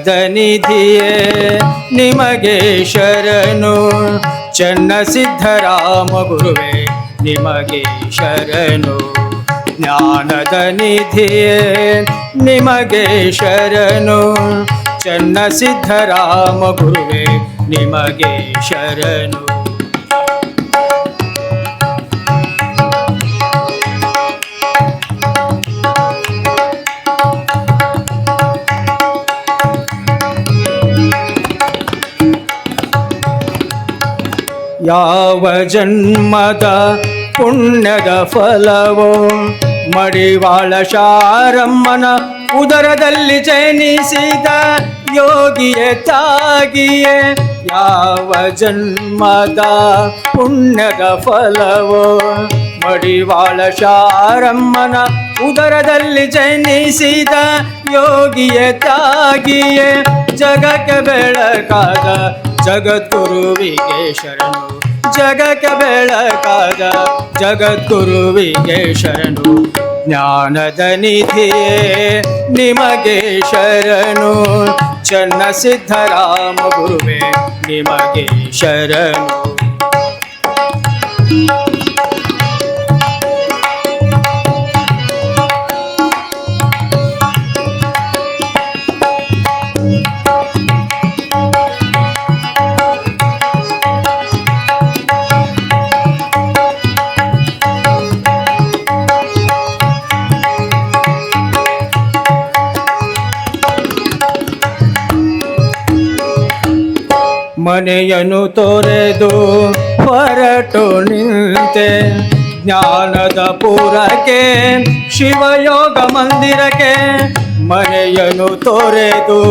ನಿಧಿಯೇ ನಿಮಗೆ ಶರಣು. ಚನ್ನ ಸಿದ್ಧರಾಮ ಗುರುವೇ, ನಿಮಗೆ ಶರಣು. ಜ್ಞಾನದ ನಿಧಿಯೇ, ನಿಮಗೆ ಶರಣು. ಚನ್ನ ಸಿದ್ಧರಾಮ ಗುರುವೇ, ನಿಮಗೆ ಶರಣು. ಯಾವ ಜನ್ಮದ ಪುಣ್ಯದ ಫಲವೋ? ಮಡಿವಾಳ ಶಾರಮ್ಮನ ಉದರದಲ್ಲಿ ಜನಿಸಿದ ಯೋಗಿಯೇ ತಾಗಿಯೇ ಯಾವ ಜನ್ಮದ ಪುಣ್ಯದ ಫಲವೋ? ಮಡಿವಾಳ ಶಾರಮ್ಮನ ಉದರದಲ್ಲಿ ಜನಿಸಿದ ಯೋಗಿಯೇ ತಾಗಿಯೇ ಜಗಕ್ಕೆ ಬೆಳಕಾದ ಜಗದ್ಗುರುವಿಗೆ ಶರಣು. ಜಗಕ್ಕೆ ಬೆಳಕಾದ ಜಗದ್ಗುರುವಿಗೆ ಶರಣು ಜ್ಞಾನದ ನಿಧಿಯೇ ನಿಮಗೆ ಶರಣು ಚನ್ನ ಸಿದ್ಧರಾಮ ಗುರುವೇ ನಿಮಗೆ ಶರಣು ಮನೆಯನ್ನು ತೊರೆದು ಹೊರಟು ನಿಂತೆ. ಜ್ಞಾನದ ಪೂರಕ್ಕೆ, ಶಿವಯೋಗ ಮಂದಿರಕ್ಕೆ ಮನೆಯನ್ನು ತೊರೆದು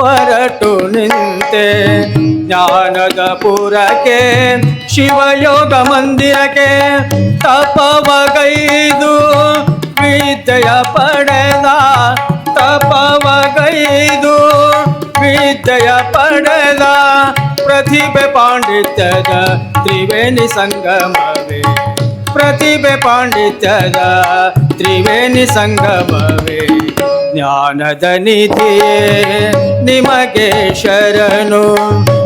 ಹೊರಟು ನಿಂತೆ. ಜ್ಞಾನದ ಪೂರಕ್ಕೆ, ಶಿವಯೋಗ ಮಂದಿರಕ್ಕೆ ತಪವಗೈದು. ವಿದ್ಯೆಯ ಪಡೆದ ತಪವಗೈದು. ವಿದ್ಯೆಯ ಪಡೆದ ಪ್ರತಿಭೆ ಪಾಂಡಿತ್ಯದ ತ್ರಿವೇಣಿ ಸಂಗಮವೇ. ಪ್ರತಿಭೆ ಪಾಂಡಿತ್ಯದ ತ್ರಿವೇಣಿ ಸಂಗಮವೇ. ಜ್ಞಾನದ ನಿಧಿಯೇ ನಿಮಗೆ ಶರಣು.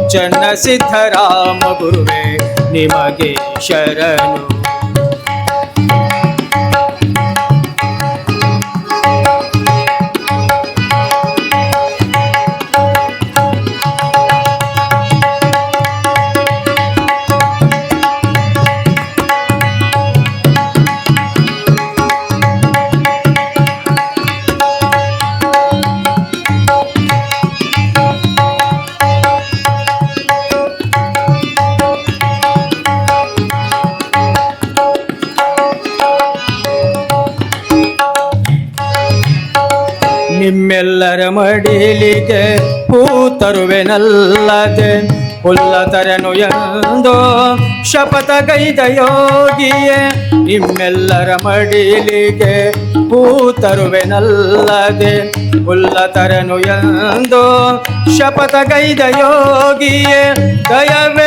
ಚನ್ನ ಸಿದ್ಧರಾಮ ಗುರುವೇ, ನಿಮಗೆ ಶರಣು. ನಿಮ್ಮೆಲ್ಲರ ಮಡಿಲಿಗೆ ಹೂ ತರುವೆನಲ್ಲದೆ ಹುಲ್ಲತರನು ಶಪಥ ಗೈದ ಯೋಗಿಯೇ, ನಿಮ್ಮೆಲ್ಲರ ಮಡಿಲಿಗೆ ಹೂ ತರುವೆನಲ್ಲದೆ ಹುಲ್ಲತರನು ಶಪಥ ಗೈದ ಯೋಗಿಯೇ, ದಯವೇ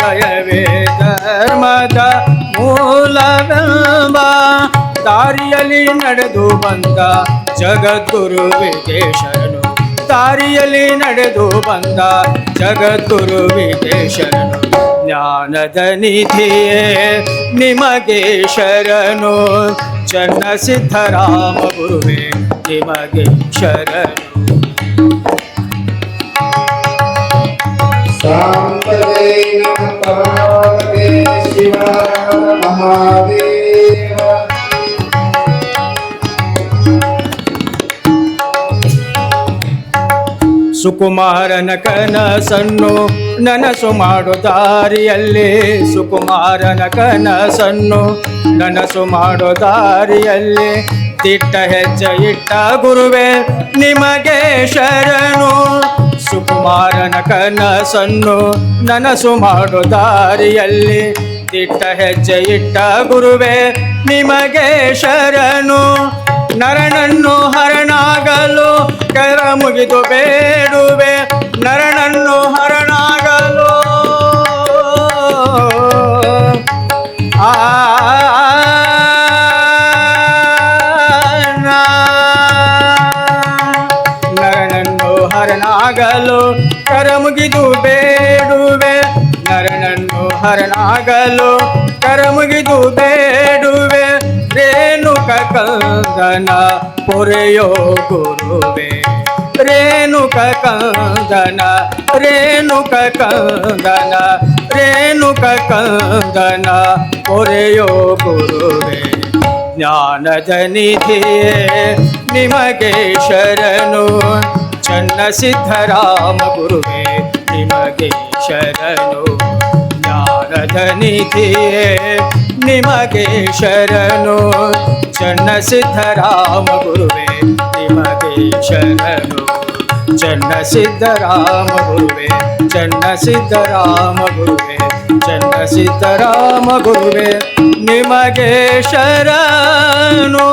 ದಯವೇ ಧರ್ಮದ ಮೂಲವೆಂಬ ದಾರಿಯಲ್ಲಿ ನಡೆದು ಬಂದ ಜಗದ್ಗುರು ವಿದೇಶನು ದಾರಿಯಲ್ಲಿ ನಡೆದು ಬಂದ ಜಗದ್ಗುರು ವಿದೇಶನು ಜ್ಞಾನದ ನಿಧಿಯೇ ನಿಮಗೆ ಶರಣು. ಚನ್ನ ಸಿದ್ಧರಾಮ ಗುರುವೇ, ನಿಮಗೆ ಶರಣು. ಸುಕುಮಾರನ ಕನಸನ್ನು ನನಸು ಮಾಡು ದಾರಿಯಲ್ಲಿ. ಸುಕುಮಾರನ ಕನಸನ್ನು ನನಸು ಮಾಡು ದಾರಿಯಲ್ಲಿ. ತಿಟ್ಟ ಹೆಜ್ಜೆ ಇಟ್ಟ ಗುರುವೆ, ನಿಮಗೆ ಶರಣು. ಸುಕುಮಾರನ ಕನಸನ್ನು ನನಸು ಮಾಡು ದಾರಿಯಲ್ಲಿ. ತಿಟ್ಟ ಹೆಜ್ಜೆ ಇಟ್ಟ ಗುರುವೆ, ನಿಮಗೆ ಶರಣು. ನರನನ್ನು ಹರಣಾಗಲು ಕರ ಮುಗಿದು ಬೇಡುವೆ ನರನನ್ನು ಹರಣಾಗಲು ಆ ನರನನ್ನು ಹರಣಾಗಲು ಕರ ಮುಗಿದು ಬೇಡುವೆ ನರನನ್ನು ಹರಣಾಗಲು ಕರ ಮುಗಿದು ಬೇಡುವೆ ರೇಣುಕ ಕಂದನ ಪೊರೆಯೋ ಗುರುವೆ. ರೇಣುಕ ಕಂದನ ರೇಣುಕ ಕಂದನ ರೇಣುಕ ಕಂದನ ಪೊರೆಯೋ ಗುರುವೆ. ಜ್ಞಾನದ ನಿಧಿಯೇ ನಿಮಗೆ ಶರಣು, ಚನ್ನ ಸಿದ್ಧರಾಮ ಗುರುವೇ, ನಿಮಗೆ ಶರಣು. ಜ್ಞಾನದ ನಿಧಿಯೇ ನಿಮಗೆ ಶರಣು ಚನ್ನ ಸಿದ್ಧರಾಮ ಗುರುವೇ ನಿಮಗೆ ಶರಣು ಚನ್ನ ಸಿದ್ಧರಾಮ ಗುರುವೇ ಚನ್ನ ಸಿದ್ಧರಾಮ ಗುರುವೇ ಚನ್ನ ಸಿದ್ಧರಾಮ ಗುರುವೇ ನಿಮಗೆ ಶರಣು